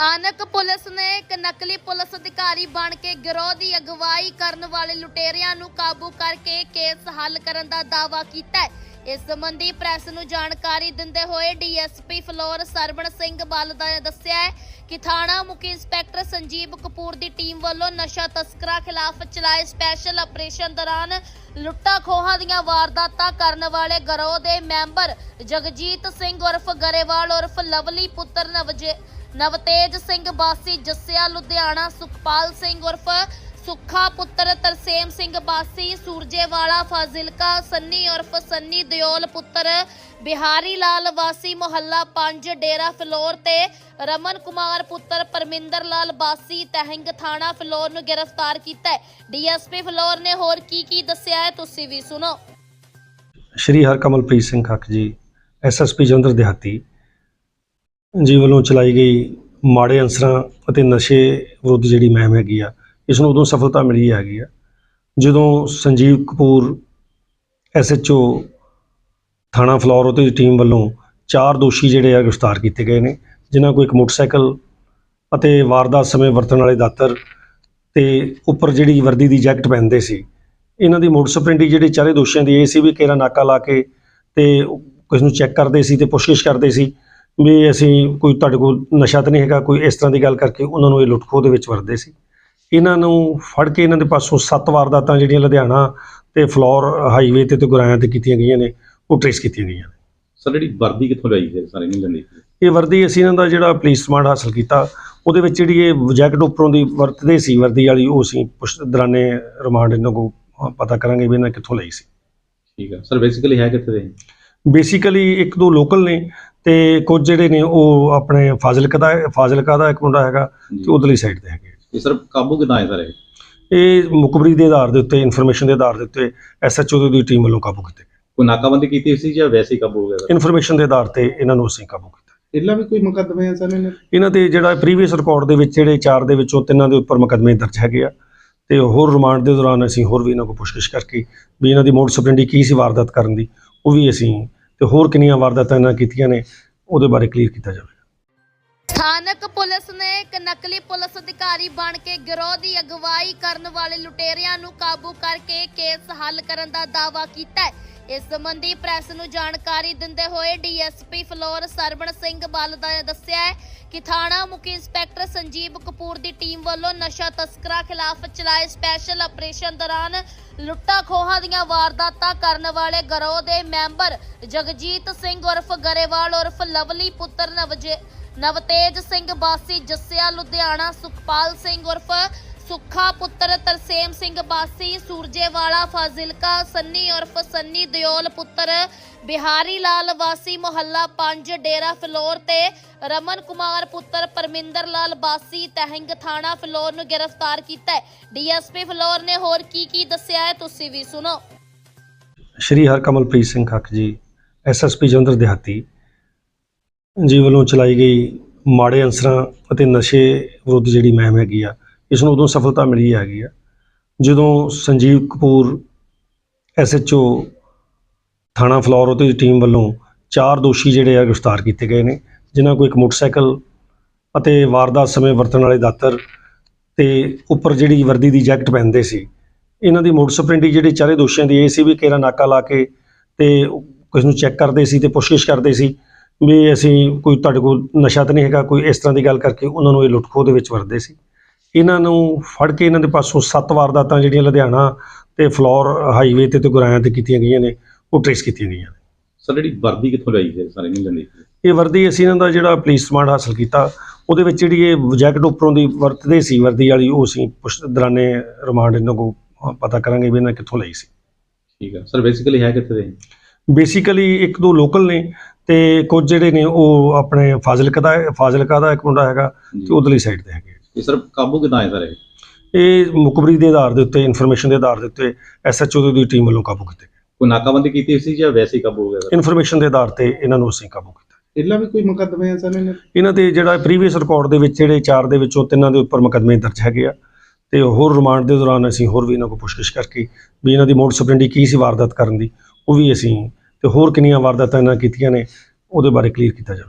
ਸਥਾਨਕ ਪੁਲਿਸ ਨੇ ਇੱਕ ਨਕਲੀ ਪੁਲਿਸ ਅਧਿਕਾਰੀ ਬਣ ਕੇ ਗਿਰੋਹ ਦੀ ਅਗਵਾਈ ਕਰਨ ਵਾਲੇ ਲੁਟੇਰਿਆਂ ਨੂੰ ਕਾਬੂ ਕਰਕੇ ਕੇਸ ਹੱਲ ਕਰਨ ਦਾ ਦਾਅਵਾ ਕੀਤਾ ਹੈ। ਇਸ ਸੰਬੰਧੀ ਪ੍ਰੈਸ ਨੂੰ ਜਾਣਕਾਰੀ ਦਿੰਦੇ ਹੋਏ ਡੀਐਸਪੀ ਫਲੋਰ ਸਰਵਣ ਸਿੰਘ ਬਲਦਾ ਨੇ ਦੱਸਿਆ ਹੈ ਕਿ ਥਾਣਾ ਮੁਖੀ ਇੰਸਪੈਕਟਰ ਸੰਜੀਵ ਕਪੂਰ ਦੀ ਟੀਮ ਵੱਲੋਂ ਨਸ਼ਾ ਤਸਕਰਾਂ ਖਿਲਾਫ ਚਲਾਏ ਸਪੈਸ਼ਲ ਆਪਰੇਸ਼ਨ ਦੌਰਾਨ ਲੁੱਟਾਂ ਖੋਹਾਂ ਦੀਆਂ ਵਾਰਦਾਤਾਂ ਕਰਨ ਵਾਲੇ ਗਰੋਹ ਦੇ ਮੈਂਬਰ ਜਗਜੀਤ ਸਿੰਘ ਉਰਫ ਗਰੇਵਾਲ ਉਰਫ ਲਵਲੀ ਪੁੱਤਰ ਨਵਜੇ ਨਵਤੇਜ ਸਿੰਘ ਬਾਸੀ ਜੱਸਿਆ, ਲੁਧਿਆਣਾ, ਸੁਖਪਾਲ ਸਿੰਘ ਉਰਫ ਸੁੱਖਾ ਪੁੱਤਰ ਤਰਸੇਮ ਸਿੰਘ ਬਾਸੀ, ਸੂਰਜੇਵਾਲਾ, ਫਾਜ਼ਿਲਕਾ, ਸੰਨੀ ਉਰਫ ਸੰਨੀ ਦਿਓਲ ਪੁੱਤਰ, ਬਿਹਾਰੀ ਲਾਲ ਵਾਸੀ, ਮੁਹੱਲਾ 5 ਡੇਰਾ ਫਲੋਰ ਤੇ ਰਮਨ ਕੁਮਾਰ ਪੁੱਤਰ, ਪਰਮਿੰਦਰ ਲਾਲ ਬਾਸੀ, ਤਹਿੰਗ ਥਾਣਾ ਫਲੋਰ ਨੂੰ ਗ੍ਰਿਫਤਾਰ ਕੀਤਾ ਹੈ। ਡੀਐਸਪੀ ਫਲੋਰ ਨੇ ਹੋਰ ਕੀ ਕੀ ਦੱਸਿਆ ਹੈ, ਤੁਸੀਂ ਵੀ ਸੁਣੋ। ਸ਼੍ਰੀ ਹਰਕਮਲਪ੍ਰੀਤ ਸਿੰਘ ਖੱਖ ਜੀ ਐਸਐਸਪੀ ਜਲੰਧਰ ਦਿਹਾਤੀ। ਜੀ ਵੱਲੋਂ ਚਲਾਈ ਗਈ ਮਾੜੇ ਅੰਸਰਾਂ ਅਤੇ ਨਸ਼ੇ ਵਿਰੁੱਧ ਜਿਹੜੀ ਮਹਿਮ ਹੈਗੀ ਆ, ਇਸ ਨੂੰ ਉਦੋਂ ਸਫਲਤਾ ਮਿਲੀ ਹੈਗੀ ਆ। ਜਦੋਂ ਸੰਜੀਵ ਕਪੂਰ ਐਸਐਚਓ ਥਾਣਾ ਫਲੋਰ ਉਹਦੀ ਟੀਮ ਵੱਲੋਂ ਚਾਰ ਦੋਸ਼ੀ ਜਿਹੜੇ ਆ ਗ੍ਰਿਫਤਾਰ ਕੀਤੇ ਗਏ ਨੇ, ਜਿਨ੍ਹਾਂ ਕੋਲ ਇੱਕ ਮੋਟਰਸਾਈਕਲ ਅਤੇ ਵਾਰਦਾਤ ਸਮੇਂ ਵਰਤਣ ਵਾਲੇ ਦਾਤਰ ਤੇ ਉੱਪਰ ਜਿਹੜੀ ਵਰਦੀ ਦੀ ਜੈਕਟ ਪਹਿਨਦੇ ਸੀ। ਇਹਨਾਂ ਦੀ ਮੋਟਰ ਸਪਰੈਂਡੀ ਜਿਹੜੇ ਚਾਰੇ ਦੋਸ਼ੀਆਂ ਦੀ ਇਹ ਸੀ ਵੀ ਕੇਰਾ ਨਾਕਾ ਲਾ ਕੇ ਤੇ ਕਿਸ ਨੂੰ ਚੈੱਕ ਕਰਦੇ ਸੀ ਤੇ ਪੁੱਛਗਿੱਛ ਕਰਦੇ ਸੀ। ਵੀ ਅਸੀਂ ਕੋਈ ਤੁਹਾਡੇ ਕੋਲ ਨਸ਼ਾ ਤਾਂ ਨਹੀਂ ਹੈਗਾ ਕੋਈ ਇਸ ਤਰ੍ਹਾਂ ਦੀ ਗੱਲ ਕਰਕੇ ਉਹਨਾਂ ਨੂੰ ਇਹ ਲੁੱਟਖੋ ਦੇ ਵਿੱਚ ਵਰਦੇ ਸੀ। ਇਹਨਾਂ ਨੂੰ ਫੜ ਕੇ ਇਹਨਾਂ ਦੇ ਪਾਸੋਂ ਸੱਤ ਵਾਰਦਾਤਾਂ ਜਿਹੜੀਆਂ ਲੁਧਿਆਣਾ ਤੇ ਫਲੋਰ ਹਾਈਵੇ ਤੇ ਤੇ ਗੁਰਾਇਆਂ ਤੇ ਕੀਤੀਆਂ ਗਈਆਂ ਨੇ ਉਹ ਟ੍ਰੇਸ ਕੀਤੀਆਂ ਗਈਆਂ ਨੇ। ਸਰ ਜਿਹੜੀ ਵਰਦੀ ਕਿੱਥੋਂ ਲਈ ਹੈ ਸਾਰੇ ਨਹੀਂ ਲੈਂਦੀ ਇਹ ਵਰਦੀ ਅਸੀਂ ਇਹਨਾਂ ਦਾ ਜਿਹੜਾ ਪੁਲਿਸ ਸਮਾਨ ਹਾਸਲ ਕੀਤਾ ਉਹਦੇ ਵਿੱਚ ਜਿਹੜੀ ਇਹ ਜੈਕਟ ਉੱਪਰੋਂ ਦੀ ਵਰਤਦੇ ਸੀ ਵਰਦੀ ਵਾਲੀ ਉਹ ਅਸੀਂ ਪੁੱਛ ਦਰਾਨੇ ਰਿਮਾਂਡ ਇਹਨਾਂ ਕੋ ਪਤਾ ਕਰਾਂਗੇ ਵੀ ਇਹਨਾਂ ਕਿੱਥੋਂ ਲਈ ਸੀ। ਠੀਕ ਹੈ ਸਰ ਬੇਸਿਕਲੀ ਹੈ ਕਿੱਥੇ ਦੇ? ਬੇਸਿਕਲੀ ਇੱਕ ਦੋ ਲੋਕਲ ਨੇ ਤੇ ਕੁਝ ਜਿਹੜੇ ਨੇ ਉਹ ਆਪਣੇ ਫਾਜ਼ਿਲਕਾ ਦਾ ਫਾਜ਼ਿਲਕਾ ਦਾ ਇੱਕ ਮੁੰਡਾ ਹੈਗਾ ਤੇ ਉਧਰਲੀ ਸਾਈਡ ਤੇ ਹੈਗੇ ਇਹ ਸਰ ਕਾਬੂ ਕਿਦਾਂ ਹੈ ਸਰ? ਇਹ ਮੁਖਬਰੀ ਦੇ ਆਧਾਰ ਦੇ ਉੱਤੇ ਇਨਫੋਰਮੇਸ਼ਨ ਦੇ ਆਧਾਰ ਦੇ ਉੱਤੇ ਐਸਐਚਓ ਦੀ ਟੀਮ ਵੱਲੋਂ ਕਾਬੂ ਕੀਤੇ ਗਏ। ਕੋਈ ਨਾਕਾਬੰਦੀ ਕੀਤੀ ਸੀ ਜਾਂ ਵੈਸੇ ਹੀ ਕਾਬੂ ਹੋ ਗਿਆ ਸਰ? ਇਨਫੋਰਮੇਸ਼ਨ ਦੇ ਆਧਾਰ ਤੇ ਇਹਨਾਂ ਨੂੰ ਅਸੀਂ ਕਾਬੂ ਕੀਤਾ। ਪਹਿਲਾਂ ਵੀ ਕੋਈ ਮੁਕੱਦਮੇ ਆ ਸਰ ਇਹਨਾਂ ਇਹਨਾਂ ਤੇ ਜਿਹੜਾ ਪ੍ਰੀਵੀਅਸ ਰਿਕਾਰਡ ਦੇ ਵਿੱਚ ਜਿਹੜੇ ਚਾਰ ਦੇ ਵਿੱਚੋਂ ਤਿੰਨਾਂ ਦੇ ਉੱਪਰ ਮੁਕੱਦਮੇ ਦਰਜ ਹੈਗੇ ਆ ਤੇ ਹੋਰ ਰਿਮਾਂਡ ਦੇ ਦੌਰਾਨ ਅਸੀਂ ਹੋਰ ਵੀ ਇਹਨਾਂ ਕੋਲ ਪੁੱਛਗਿੱਛ ਕਰਕੇ ਵੀ ਇਹਨਾਂ ਦੀ ਮੋਟਰ ਸਪਰੈਂਡੀ ਕੀ ਸੀ ਵਾਰਦਾਤ ਕਰਨ ਦੀ ਉਹ ਵੀ ਅਸੀਂ ਤੇ ਹੋਰ ਕਿੰਨੀਆਂ ਵਾਰਦਾਤਾਂ ਇਹਨਾਂ ਕੀਤੀਆਂ ਨੇ, ਉਹਦੇ ਬਾਰੇ ਕਲੀਅਰ ਕੀਤਾ ਜਾਵੇ। ਸਥਾਨਕ ਪੁਲਿਸ ਨੇ ਇੱਕ ਨਕਲੀ ਪੁਲਿਸ ਅਧਿਕਾਰੀ ਬਣ ਕੇ ਗਿਰੋਹ ਦੀ ਅਗਵਾਈ ਕਰਨ ਵਾਲੇ ਲੁਟੇਰਿਆਂ ਨੂੰ ਕਾਬੂ ਕਰਕੇ ਕੇਸ ਹੱਲ ਕਰਨ ਦਾ ਦਾਅਵਾ ਕੀਤਾ ਹੈ। ਇਸ ਸੰਬੰਧੀ ਪ੍ਰੈਸ ਨੂੰ ਜਾਣਕਾਰੀ ਦਿੰਦੇ ਹੋਏ ਡੀਐਸਪੀ ਫਲੋਰ ਸਰਵਣ ਸਿੰਘ ਬਲਦਾ ਨੇ ਦੱਸਿਆ ਹੈ ਕਿ ਥਾਣਾ ਮੁਖੀ ਇੰਸਪੈਕਟਰ ਸੰਜੀਵ ਕਪੂਰ ਦੀ ਟੀਮ ਵੱਲੋਂ ਨਸ਼ਾ ਤਸਕਰਾਂ ਖਿਲਾਫ ਚਲਾਏ ਸਪੈਸ਼ਲ ਆਪਰੇਸ਼ਨ ਦੌਰਾਨ ਲੁੱਟਾਂ ਖੋਹਾਂ ਦੀਆਂ ਵਾਰਦਾਤਾਂ ਕਰਨ ਵਾਲੇ ਗਰੋਹ ਦੇ ਮੈਂਬਰ ਜਗਜੀਤ ਸਿੰਘ ਉਰਫ ਗਰੇਵਾਲ ਉਰਫ ਲਵਲੀ ਪੁੱਤਰ ਨਵਜੇ ਨਵਤੇਜ ਸਿੰਘ ਬਾਸੀ ਜੱਸਿਆ ਲੁਧਿਆਣਾ, ਸੁਖਪਾਲ ਸਿੰਘ ਉਰਫ ਸੁੱਖਾ ਪੁੱਤਰ ਤਰਸੇਮ ਸਿੰਘ ਬਾਸੀ ਸੂਰਜੇਵਾਲਾ, ਫਾਜ਼ਿਲਕਾ, ਸੰਨੀ ਉਰਫ ਸੰਨੀ ਦਿਓਲ ਪੁੱਤਰ, ਬਿਹਾਰੀ ਲਾਲ ਵਾਸੀ, ਮੁਹੱਲਾ 5 ਡੇਰਾ ਫਲੋਰ ਤੇ ਰਮਨ ਕੁਮਾਰ ਪੁੱਤਰ, ਪਰਮਿੰਦਰ ਲਾਲ ਬਾਸੀ ਤਹਿੰਗ ਥਾਣਾ ਫਲੋਰ ਨੂੰ ਗ੍ਰਿਫਤਾਰ ਕੀਤਾ ਹੈ। ਡੀਐਸਪੀ ਫਲੋਰ ਨੇ ਹੋਰ ਕੀ ਕੀ ਦੱਸਿਆ ਹੈ, ਤੁਸੀਂ ਵੀ ਸੁਣੋ। ਸ਼੍ਰੀ ਹਰਕਮਲਪ੍ਰੀਤ ਸਿੰਘ ਖੱਖ ਜੀ ਐਸਐਸਪੀ ਜਲੰਧਰ ਦਿਹਾਤੀ। ਜੀ ਵੱਲੋਂ ਚਲਾਈ ਗਈ ਮਾੜੇ ਅੰਸਰਾਂ ਅਤੇ ਨਸ਼ੇ ਵਿਰੁੱਧ ਜਿਹੜੀ ਮੁਹਿੰਮ ਹੈਗੀ ਆ ਇਸ ਨੂੰ ਉਦੋਂ ਸਫਲਤਾ ਮਿਲੀ ਹੈਗੀ ਆ। ਜਦੋਂ ਸੰਜੀਵ ਕਪੂਰ ਐਸਐਚਓ ਥਾਣਾ ਫਲੋਰ ਉਹਦੀ ਟੀਮ ਵੱਲੋਂ ਚਾਰ ਦੋਸ਼ੀ ਜਿਹੜੇ ਆ ਗ੍ਰਿਫਤਾਰ ਕੀਤੇ ਗਏ ਨੇ, ਜਿਨ੍ਹਾਂ ਕੋਲ ਇੱਕ ਮੋਟਰਸਾਈਕਲ ਅਤੇ ਵਾਰਦਾਤ ਸਮੇਂ ਵਰਤਣ ਵਾਲੇ ਦਾਤਰ ਤੇ ਉੱਪਰ ਜਿਹੜੀ ਵਰਦੀ ਦੀ ਜੈਕਟ ਪਹਿਨਦੇ ਸੀ। ਇਹਨਾਂ ਦੀ ਮੋਟਰ ਸਪਰੈਂਡੀ ਜਿਹੜੇ ਚਾਰੇ ਦੋਸ਼ੀਆਂ ਦੀ ਇਹ ਸੀ ਵੀ ਕੇਰਾ ਨਾਕਾ ਲਾ ਕੇ ਤੇ ਕਿਸ ਨੂੰ ਚੈੱਕ ਕਰਦੇ ਸੀ ਤੇ ਪੁੱਛਗਿੱਛ ਕਰਦੇ ਸੀ ਵੀ ਅਸੀਂ ਕੋਈ ਤੁਹਾਡੇ ਕੋਲ ਨਸ਼ਾ ਤਾਂ ਨਹੀਂ ਹੈਗਾ, ਕੋਈ ਇਸ ਤਰ੍ਹਾਂ ਦੀ ਗੱਲ ਕਰਕੇ ਉਹਨਾਂ ਨੂੰ ਇਹ ਲੁੱਟਖੋ ਦੇ ਵਿੱਚ ਵਰਦੇ ਸੀ। ਇਹਨਾਂ ਨੂੰ ਫੜ ਕੇ ਇਹਨਾਂ ਦੇ ਪਾਸੋਂ ਸੱਤ ਵਾਰਦਾਤਾਂ ਜਿਹੜੀਆਂ ਲੁਧਿਆਣਾ ਤੇ ਫਲੋਰ ਹਾਈਵੇ ਤੇ ਤੇ ਗੁਰਾਇਆਂ ਤੇ ਕੀਤੀਆਂ ਗਈਆਂ ਨੇ ਉਹ ਟ੍ਰੇਸ ਕੀਤੀਆਂ ਗਈਆਂ ਨੇ। ਸਰ ਜਿਹੜੀ ਵਰਦੀ ਕਿੱਥੋਂ ਲਈ ਹੈ ਸਾਰੇ ਨਹੀਂ ਲੈਂਦੀ ਇਹ ਵਰਦੀ ਅਸੀਂ ਇਹਨਾਂ ਦਾ ਜਿਹੜਾ ਪੁਲਿਸ ਸਮਾਨ ਹਾਸਲ ਕੀਤਾ ਉਹਦੇ ਵਿੱਚ ਜਿਹੜੀ ਇਹ ਜੈਕਟ ਉੱਪਰੋਂ ਦੀ ਵਰਤਦੇ ਸੀ ਵਰਦੀ ਵਾਲੀ ਉਹ ਅਸੀਂ ਪੁੱਛ ਦਰਾਨੇ ਰਿਮਾਂਡ ਇਹਨਾਂ ਕੋ ਪਤਾ ਕਰਾਂਗੇ ਵੀ ਇਹਨਾਂ ਕਿੱਥੋਂ ਲਈ ਸੀ। ਠੀਕ ਹੈ। ਸਰ ਬੇਸਿਕਲੀ ਹੈ ਕਿੱਥੇ ਦੇ? ਬੇਸਿਕਲੀ ਇੱਕ ਦੋ ਲੋਕਲ ਨੇ ਤੇ ਕੁਝ ਜਿਹੜੇ ਨੇ ਉਹ ਆਪਣੇ ਫਾਜ਼ਿਲਕਾ ਦਾ ਫਾਜ਼ਿਲਕਾ ਦਾ ਇੱਕ ਮੁੰਡਾ ਹੈਗਾ ਤੇ ਉਧਰਲੀ ਸਾਈਡ ਤੇ ਹੈਗੇ ਇਹ ਸਰ ਕਾਬੂ ਕਿਦਾਂ ਹੈ ਸਰ? ਇਹ ਇਹ ਮੁਖਬਰੀ ਦੇ ਆਧਾਰ ਦੇ ਉੱਤੇ ਇਨਫੋਰਮੇਸ਼ਨ ਦੇ ਆਧਾਰ ਦੇ ਉੱਤੇ ਐਸਐਚਓ ਦੀ ਟੀਮ ਵੱਲੋਂ ਕਾਬੂ ਕੀਤੇ ਕੋਈ ਨਾਕਾਬੰਦੀ ਕੀਤੀ ਸੀ ਜਾਂ ਵੈਸੇ ਹੀ ਕਾਬੂ ਹੋ ਗਿਆ? ਸਰ ਇਨਫੋਰਮੇਸ਼ਨ ਦੇ ਆਧਾਰ ਤੇ ਇਹਨਾਂ ਨੂੰ ਅਸੀਂ ਕਾਬੂ ਕੀਤਾ। ਪਹਿਲਾਂ ਵੀ ਕੋਈ ਮੁਕੱਦਮੇ ਆ ਸਰ ਇਹਨਾਂ ਇਹਨਾਂ ਤੇ ਜਿਹੜਾ ਪ੍ਰੀਵੀਅਸ ਰਿਕਾਰਡ ਦੇ ਵਿੱਚ ਜਿਹੜੇ ਚਾਰ ਦੇ ਵਿੱਚੋਂ ਤਿੰਨਾਂ ਦੇ ਉੱਪਰ ਮੁਕੱਦਮੇ ਦਰਜ ਹੈਗੇ ਆ। ਤੇ ਹੋਰ ਰਿਮਾਂਡ ਦੇ ਦੌਰਾਨ ਅਸੀਂ ਹੋਰ ਵੀ ਇਹਨਾਂ ਕੋਲ ਪੁੱਛਗਿੱਛ ਕਰਕੇ ਵੀ ਇਹਨਾਂ ਦੀ ਮੋਟਰ ਸਪਰੈਂਡੀ ਕੀ ਸੀ ਵਾਰਦਾਤ ਕਰਨ ਦੀ ਉਹ ਵੀ ਅਸੀਂ ਤੇ ਹੋਰ ਕਿੰਨੀਆਂ ਵਾਰਦਾਤਾਂ ਇਹਨਾਂ ਕੀਤੀਆਂ ਨੇ ਉਹਦੇ ਬਾਰੇ ਕਲੀਅਰ ਕੀਤਾ ਜਾਵੇ।